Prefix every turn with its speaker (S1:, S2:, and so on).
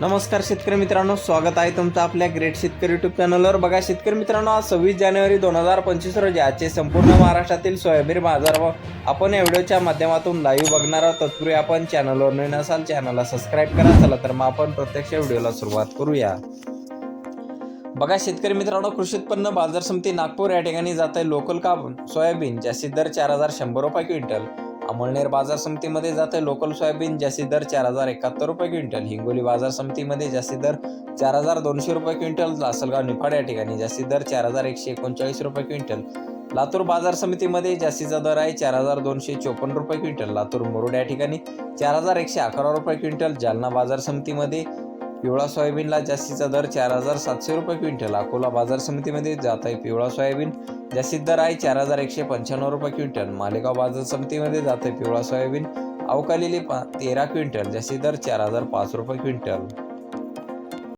S1: नमस्कार शेतकरी मित्रांनो स्वागत आहे तुमचं आपल्या ग्रेट शेतकरी युट्यूब चॅनलवर बघा शेतकरी मित्रांनो आज सव्वीस जानेवारी दोन हजार पंचवीस रोजी आजचे संपूर्ण महाराष्ट्रातील सोयाबीन बाजारभाव आपण या व्हिडिओच्या माध्यमातून लाईव्ह बघणार आहोत. तत्पूर्वी आपण चॅनलवर नवीन असाल चॅनलला सबस्क्राईब करा. चला तर मग आपण प्रत्यक्ष व्हिडिओला सुरुवात करूया. बघा शेतकरी मित्रांनो कृषी उत्पन्न बाजार समिती नागपूर या ठिकाणी जात आहे लोकल कापून. सोयाबीन जास्तीत दर चार हजार शंभर रुपये क्विंटल. अमळनेर बाजार समितीमध्ये जात आहे लोकल सोयाबीन जास्ती दर चार हजार एकाहत्तर रुपये क्विंटल. हिंगोली बाजार समितीमध्ये जास्ती दर चार हजार दोनशे रुपये क्विंटल. लासलगाव निफाड या ठिकाणी जास्ती दर चार हजार एकशे एकोणचाळीस रुपये क्विंटल. लातूर बाजार समितीमध्ये जास्तीचा दर आहे चार हजार दोनशे चोपन्न रुपये क्विंटल. लातूर मुरुड या ठिकाणी चार हजार एकशे अकरा रुपये क्विंटल. जालना बाजार समितीमध्ये पिवळा सोयाबीनला जास्तीचा दर चार हजार सातशे रुपये क्विंटल. अकोला बाजार समितीमध्ये जात आहे पिवळा सोयाबीन. जास्तीत दर आहे चार हजार एकशे पंच्याण्णव रुपये क्विंटल. मालेगाव बाजार समितीमध्ये जात आहे पिवळा सोयाबीन. अवकालेली पा तेरा क्विंटल. जास्तीत दर चार हजार पाच रुपये क्विंटल.